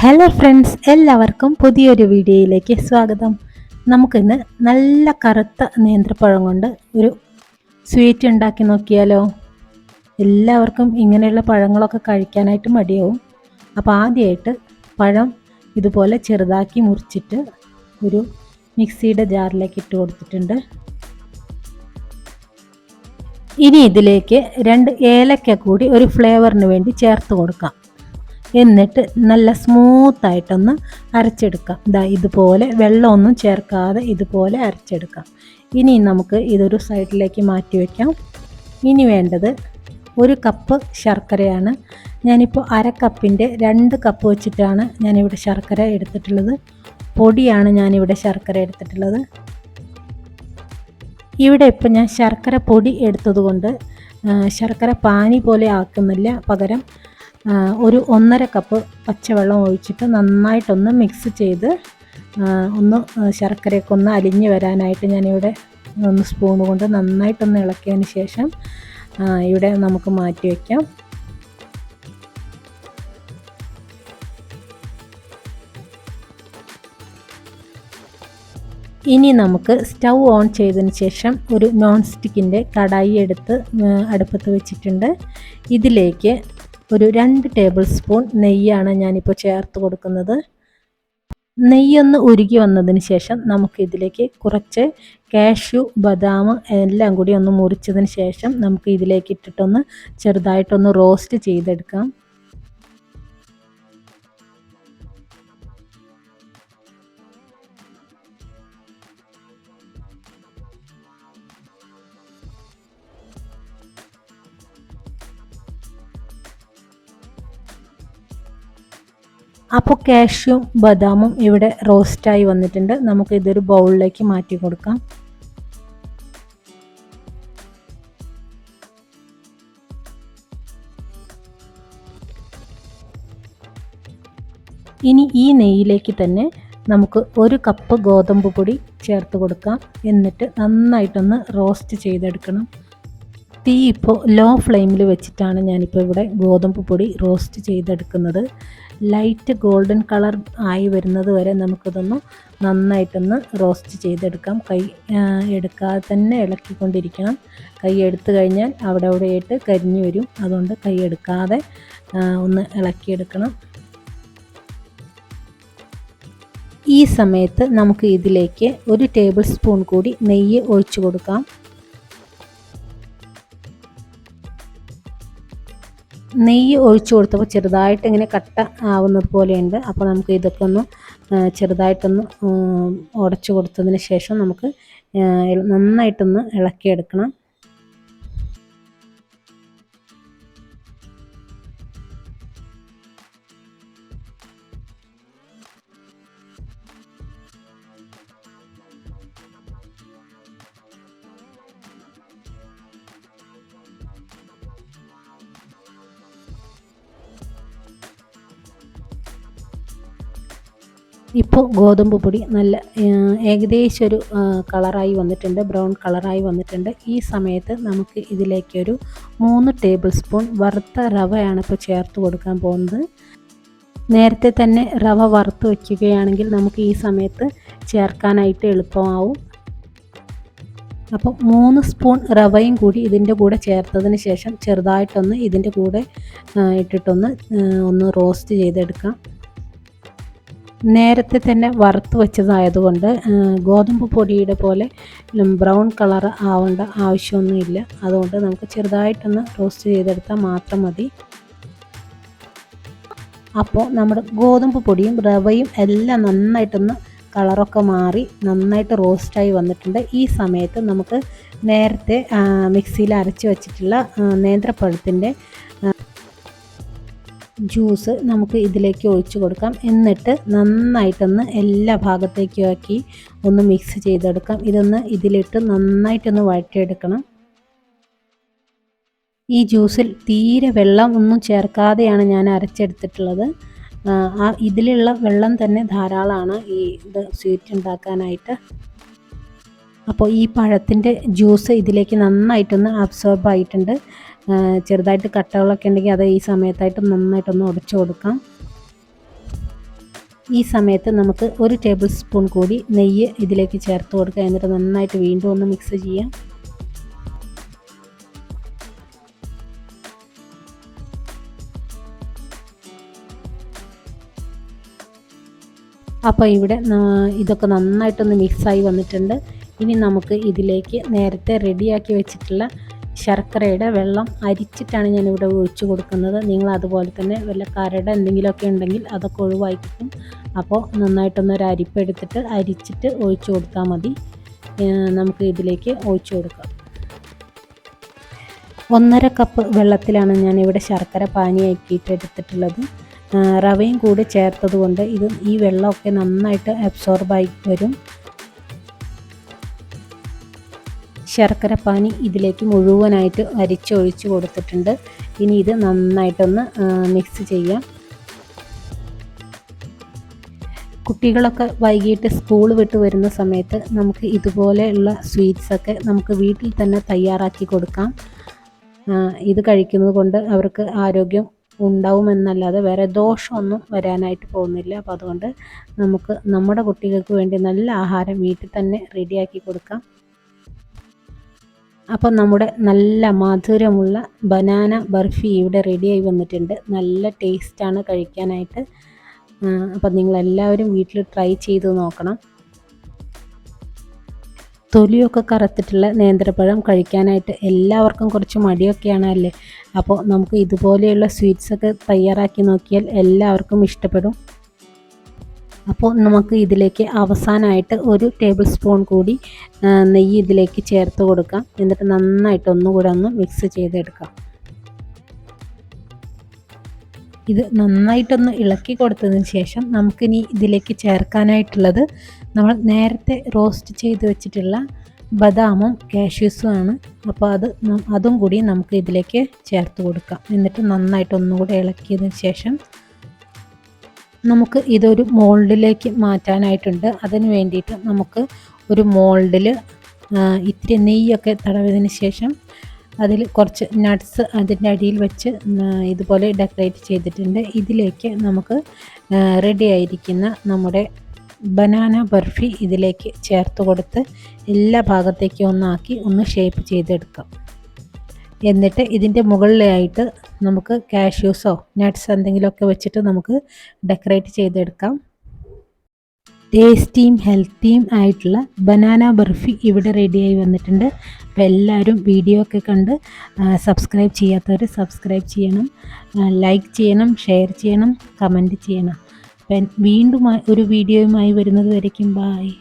Hello friends എല്ലാവർക്കും പുതിയൊരു വീഡിയോയിലേക്ക് സ്വാഗതം. നമുക്കിന്ന് നല്ല കറുത്ത നേന്ത്രപ്പഴം കൊണ്ട് ഒരു സ്വീറ്റ് ഉണ്ടാക്കി നോക്കിയാലോ? എല്ലാവർക്കും ഇങ്ങനെയുള്ള പഴങ്ങളൊക്കെ കഴിക്കാനായിട്ട് മടിയാവും. അപ്പോൾ ആദ്യമായിട്ട് പഴം ഇതുപോലെ ചെറുതാക്കി മുറിച്ചിട്ട് ഒരു മിക്സിയുടെ ജാറിലേക്ക് ഇട്ട് കൊടുത്തിട്ടുണ്ട്. ഇനി ഇതിലേക്ക് രണ്ട് ഏലക്ക കൂടി ഒരു ഫ്ലേവറിന് വേണ്ടി ചേർത്ത് കൊടുക്കാം. എന്നിട്ട് നല്ല സ്മൂത്തായിട്ടൊന്ന് അരച്ചെടുക്കാം. ഇതാ ഇതുപോലെ വെള്ളമൊന്നും ചേർക്കാതെ ഇതുപോലെ അരച്ചെടുക്കാം. ഇനി നമുക്ക് ഇതൊരു സൈഡിലേക്ക് മാറ്റി വയ്ക്കാം ഇനി വേണ്ടത് ഒരു കപ്പ് ശർക്കരയാണ്. ഞാനിപ്പോൾ അര കപ്പിന്റെ രണ്ട് കപ്പ് വെച്ചിട്ടാണ് ഞാനിവിടെ ശർക്കര എടുത്തിട്ടുള്ളത്. പൊടിയാണ് ഞാനിവിടെ ശർക്കര എടുത്തിട്ടുള്ളത്. ഇവിടെ ഇപ്പം ഞാൻ ശർക്കര പൊടി എടുത്തതുകൊണ്ട് ശർക്കര പാനി പോലെ ആക്കുന്നില്ല പകരം. ഒരു ഒന്നര കപ്പ് പച്ചവെള്ളം ഒഴിച്ചിട്ട് നന്നായിട്ടൊന്ന് മിക്സ് ചെയ്ത് ഒന്ന് ശർക്കരയൊക്കെ ഒന്ന് അലിഞ്ഞ് വരാനായിട്ട് ഞാനിവിടെ ഒന്ന് സ്പൂൺ കൊണ്ട് നന്നായിട്ടൊന്ന് ഇളക്കിയതിന് ശേഷം ഇവിടെ നമുക്ക് മാറ്റി വയ്ക്കാം ഇനി നമുക്ക് സ്റ്റൗ ഓൺ ചെയ്തതിന് ശേഷം ഒരു നോൺ സ്റ്റിക്കിന്റെ കടായി എടുത്ത് അടുപ്പത്ത് വെച്ചിട്ടുണ്ട്. ഇതിലേക്ക് ഒരു രണ്ട് ടേബിൾ സ്പൂൺ നെയ്യാണ് ഞാനിപ്പോൾ ചേർത്ത് കൊടുക്കുന്നത്. നെയ്യൊന്ന് ഉരുകി വന്നതിന് ശേഷം നമുക്കിതിലേക്ക് കുറച്ച് കാഷ്യു ബദാം എല്ലാം കൂടി ഒന്ന് മുറിച്ചതിന് ശേഷം നമുക്ക് ഇതിലേക്ക് ഇട്ടിട്ടൊന്ന് ചെറുതായിട്ടൊന്ന് റോസ്റ്റ് ചെയ്തെടുക്കാം. അപ്പോൾ കാഷ്യും ബദാമും ഇവിടെ റോസ്റ്റായി വന്നിട്ടുണ്ട്. നമുക്ക് ഇതൊരു ബൗളിലേക്ക് മാറ്റി കൊടുക്കാം. ഇനി ഈ നെയ്യിലേക്ക് തന്നെ നമുക്ക് ഒരു കപ്പ് ഗോതമ്പ് പൊടി ചേർത്ത് കൊടുക്കാം. എന്നിട്ട് നന്നായിട്ടൊന്ന് റോസ്റ്റ് ചെയ്തെടുക്കണം. തീ ഇപ്പോൾ ലോ ഫ്ലെയിമിൽ വെച്ചിട്ടാണ് ഞാനിപ്പോൾ ഇവിടെ ഗോതമ്പ് പൊടി റോസ്റ്റ് ചെയ്തെടുക്കുന്നത്. ലൈറ്റ് ഗോൾഡൻ കളർ ആയി വരുന്നത് വരെ നമുക്കിതൊന്ന് നന്നായിട്ടൊന്ന് റോസ്റ്റ് ചെയ്തെടുക്കാം. കൈ എടുക്കാതെ തന്നെ ഇളക്കിക്കൊണ്ടിരിക്കണം. കൈ എടുത്തു കഴിഞ്ഞാൽ അവിടെ അവിടെയായിട്ട് കരിഞ്ഞു വരും. അതുകൊണ്ട് കൈ എടുക്കാതെ ഒന്ന് ഇളക്കിയെടുക്കണം. ഈ സമയത്ത് നമുക്ക് ഇതിലേക്ക് ഒരു ടേബിൾ സ്പൂൺ കൂടി നെയ്യ് ഒഴിച്ചു കൊടുക്കാം. നെയ്യ് ഒഴിച്ചു കൊടുത്തപ്പോൾ ചെറുതായിട്ട് ഇങ്ങനെ കട്ട ആവുന്നത് പോലെയുണ്ട്. അപ്പോൾ നമുക്ക് ഇതൊക്കെ ഒന്ന് ചെറുതായിട്ടൊന്ന് ഉടച്ചു കൊടുത്തതിന് ശേഷം നമുക്ക് നന്നായിട്ടൊന്ന് ഇളക്കിയെടുക്കണം. ഇപ്പോൾ ഗോതമ്പ് പൊടി നല്ല ഏകദേശം ഒരു കളറായി വന്നിട്ടുണ്ട് ബ്രൗൺ കളറായി വന്നിട്ടുണ്ട്. ഈ സമയത്ത് നമുക്ക് ഇതിലേക്കൊരു മൂന്ന് ടേബിൾ സ്പൂൺ വറുത്ത റവയാണ് ഇപ്പോൾ ചേർത്ത് കൊടുക്കാൻ പോകുന്നത്. നേരത്തെ തന്നെ റവ വറുത്ത് വയ്ക്കുകയാണെങ്കിൽ നമുക്ക് ഈ സമയത്ത് ചേർക്കാനായിട്ട് എളുപ്പമാവും. അപ്പോൾ മൂന്ന് സ്പൂൺ റവയും കൂടി ഇതിന്റെ കൂടെ ചേർത്തതിന് ശേഷം ചെറുതായിട്ടൊന്ന് ഇതിന്റെ കൂടെ ഇട്ടിട്ടൊന്ന് ഒന്ന് റോസ്റ്റ് ചെയ്തെടുക്കാം. നേരത്തെ തന്നെ വറുത്ത് വെച്ചതായതുകൊണ്ട് ഗോതമ്പ് പൊടിയുടെ പോലെ ബ്രൗൺ കളർ ആവേണ്ട ആവശ്യമൊന്നുമില്ല അതുകൊണ്ട് നമുക്ക് ചെറുതായിട്ടൊന്ന് റോസ്റ്റ് ചെയ്തെടുത്താൽ മാത്രം മതി. അപ്പോൾ നമ്മുടെ ഗോതമ്പ് പൊടിയും റവയും എല്ലാം നന്നായിട്ടൊന്ന് കളറൊക്കെ മാറി നന്നായിട്ട് റോസ്റ്റായി വന്നിട്ടുണ്ട്. ഈ സമയത്ത് നമുക്ക് നേരത്തെ മിക്സിയിൽ അരച്ച് വെച്ചിട്ടുള്ള നേന്ത്രപ്പഴത്തിന്റെ ജ്യൂസ് നമുക്ക് ഇതിലേക്ക് ഒഴിച്ച് കൊടുക്കാം. എന്നിട്ട് നന്നായിട്ടൊന്ന് എല്ലാ ഭാഗത്തേക്കും ആക്കി ഒന്ന് മിക്സ് ചെയ്തെടുക്കാം. ഇതൊന്ന് ഇതിലിട്ട് നന്നായിട്ടൊന്ന് വഴറ്റിയെടുക്കണം. ഈ ജ്യൂസിൽ തീരെ വെള്ളം ഒന്നും ചേർക്കാതെയാണ് ഞാൻ അരച്ചെടുത്തിട്ടുള്ളത്. ആ ഇതിലുള്ള വെള്ളം തന്നെ ധാരാളമാണ് ഈ ഇത് സ്വീറ്റ് ഉണ്ടാക്കാനായിട്ട്. അപ്പോൾ ഈ പഴത്തിന്റെ ജ്യൂസ് ഇതിലേക്ക് നന്നായിട്ടൊന്ന് അബ്സോർബ് ആയിട്ടുണ്ട്. ചെറുതായിട്ട് കട്ടകളൊക്കെ ഉണ്ടെങ്കിൽ അത് ഈ സമയത്തായിട്ട് നന്നായിട്ടൊന്ന് ഉടച്ചു കൊടുക്കാം. ഈ സമയത്ത് നമുക്ക് ഒരു ടേബിൾ സ്പൂൺ കൂടി നെയ്യ് ഇതിലേക്ക് ചേർത്ത് കൊടുക്കുക. എന്നിട്ട് നന്നായിട്ട് വീണ്ടും ഒന്ന് മിക്സ് ചെയ്യാം. അപ്പോൾ ഇവിടെ ഇതൊക്കെ നന്നായിട്ടൊന്ന് മിക്സായി വന്നിട്ടുണ്ട്. ഇനി നമുക്ക് ഇതിലേക്ക് നേരത്തെ റെഡിയാക്കി വെച്ചിട്ടുള്ള ശർക്കരയുടെ വെള്ളം അരിച്ചിട്ടാണ് ഞാനിവിടെ ഒഴിച്ചു കൊടുക്കുന്നത്. നിങ്ങൾ അതുപോലെ തന്നെ വല്ല കരട് എന്തെങ്കിലുമൊക്കെ ഉണ്ടെങ്കിൽ അതൊക്കെ ഒഴിവാക്കി കിട്ടും അപ്പോൾ നന്നായിട്ടൊന്നൊരു അരിപ്പ് എടുത്തിട്ട് അരിച്ചിട്ട് ഒഴിച്ചു കൊടുത്താൽ മതി. നമുക്ക് ഇതിലേക്ക് ഒഴിച്ചു കൊടുക്കാം. ഒന്നര കപ്പ് വെള്ളത്തിലാണ് ഞാനിവിടെ ശർക്കര പാനിയാക്കിയിട്ട് എടുത്തിട്ടുള്ളത്. റവയും കൂടി ചേർത്തത് കൊണ്ട് ഇത് ഈ വെള്ളമൊക്കെ നന്നായിട്ട് അബ്സോർബായി വരും. ശർക്കര പാനി ഇതിലേക്ക് മുഴുവനായിട്ട് അരിച്ചൊഴിച്ച് കൊടുത്തിട്ടുണ്ട്. ഇനി ഇത് നന്നായിട്ടൊന്ന് മിക്സ് ചെയ്യാം. കുട്ടികളൊക്കെ വൈകിട്ട് സ്കൂൾ വിട്ട് വരുന്ന സമയത്ത് നമുക്ക് ഇതുപോലെയുള്ള സ്വീറ്റ്സൊക്കെ നമുക്ക് വീട്ടിൽ തന്നെ തയ്യാറാക്കി കൊടുക്കാം. ഇത് കഴിക്കുന്നത് കൊണ്ട് അവർക്ക് ആരോഗ്യം ഉണ്ടാവുമെന്നല്ലാതെ വേറെ ദോഷമൊന്നും വരാനായിട്ട് പോകുന്നില്ല. അപ്പോൾ അതുകൊണ്ട് നമുക്ക് നമ്മുടെ കുട്ടികൾക്ക് വേണ്ടി നല്ല ആഹാരം വീട്ടിൽ തന്നെ റെഡിയാക്കി കൊടുക്കാം. അപ്പം നമ്മുടെ നല്ല മധുരമുള്ള ബനാന ബർഫി ഇവിടെ റെഡിയായി വന്നിട്ടുണ്ട്. നല്ല ടേസ്റ്റാണ് കഴിക്കാനായിട്ട്. അപ്പം നിങ്ങളെല്ലാവരും വീട്ടിൽ ട്രൈ ചെയ്ത് നോക്കണം. തൊലിയൊക്കെ കറുത്തിട്ടുള്ള നേന്ത്രപ്പഴം കഴിക്കാനായിട്ട് എല്ലാവർക്കും കുറച്ച് മടിയൊക്കെയാണ് അല്ലേ? അപ്പോൾ നമുക്ക് ഇതുപോലെയുള്ള സ്വീറ്റ്സൊക്കെ തയ്യാറാക്കി നോക്കിയാൽ എല്ലാവർക്കും ഇഷ്ടപ്പെടും. അപ്പോൾ നമുക്ക് ഇതിലേക്ക് അവസാനമായിട്ട് ഒരു ടേബിൾ സ്പൂൺ കൂടി നെയ്യ് ഇതിലേക്ക് ചേർത്ത് കൊടുക്കാം. എന്നിട്ട് നന്നായിട്ട് ഒന്നുകൂടെ ഒന്ന് മിക്സ് ചെയ്തെടുക്കാം. ഇത് നന്നായിട്ടൊന്ന് ഇളക്കി കൊടുത്തതിന് ശേഷം നമുക്കിനി ഇതിലേക്ക് ചേർക്കാനായിട്ടുള്ളത് നമ്മൾ നേരത്തെ റോസ്റ്റ് ചെയ്ത് വെച്ചിട്ടുള്ള ബദാമും കാഷ്യൂസും ആണ്. അപ്പോൾ അത് അതും കൂടി നമുക്ക് ഇതിലേക്ക് ചേർത്ത് കൊടുക്കാം. എന്നിട്ട് നന്നായിട്ട് ഒന്നുകൂടെ ഇളക്കിയതിന് ശേഷം നമുക്ക് ഇതൊരു മോൾഡിലേക്ക് മാറ്റാനായിട്ടുണ്ട്. അതിന് വേണ്ടിയിട്ട് നമുക്ക് ഒരു മോൾഡിൽ ഇത്തിരി നെയ്യൊക്കെ തടവിയതിന് ശേഷം അതിൽ കുറച്ച് നട്ട്സ് അതിന്റെ അടിയിൽ വെച്ച് ഇതുപോലെ ഡെക്കറേറ്റ് ചെയ്തിട്ടുണ്ട്. ഇതിലേക്ക് നമുക്ക് റെഡി ആയിരിക്കുന്ന നമ്മുടെ ബനാന ബർഫി ഇതിലേക്ക് ചേർത്ത് കൊടുത്ത് എല്ലാ ഭാഗത്തേക്കും ഒന്നാക്കി ഒന്ന് ഷേപ്പ് ചെയ്തെടുക്കാം. എന്നിട്ട് ഇതിന്റെ മുകളിലായിട്ട് നമുക്ക് കാഷ്യൂസോ നട്ട്സ് എന്തെങ്കിലുമൊക്കെ വെച്ചിട്ട് നമുക്ക് ഡെക്കറേറ്റ് ചെയ്തെടുക്കാം. ടേസ്റ്റിയും ഹെൽത്തിയും ആയിട്ടുള്ള ബനാന ബർഫി ഇവിടെ റെഡിയായി വന്നിട്ടുണ്ട്. അപ്പോൾ എല്ലാവരും വീഡിയോ ഒക്കെ കണ്ട് സബ്സ്ക്രൈബ് ചെയ്യാത്തവർ സബ്സ്ക്രൈബ് ചെയ്യണം. ലൈക്ക് ചെയ്യണം ഷെയർ ചെയ്യണം കമന്റ് ചെയ്യണം. അപ്പം വീണ്ടും ഒരു വീഡിയോയുമായി വരുന്നത് വരയ്ക്കും. ബായ്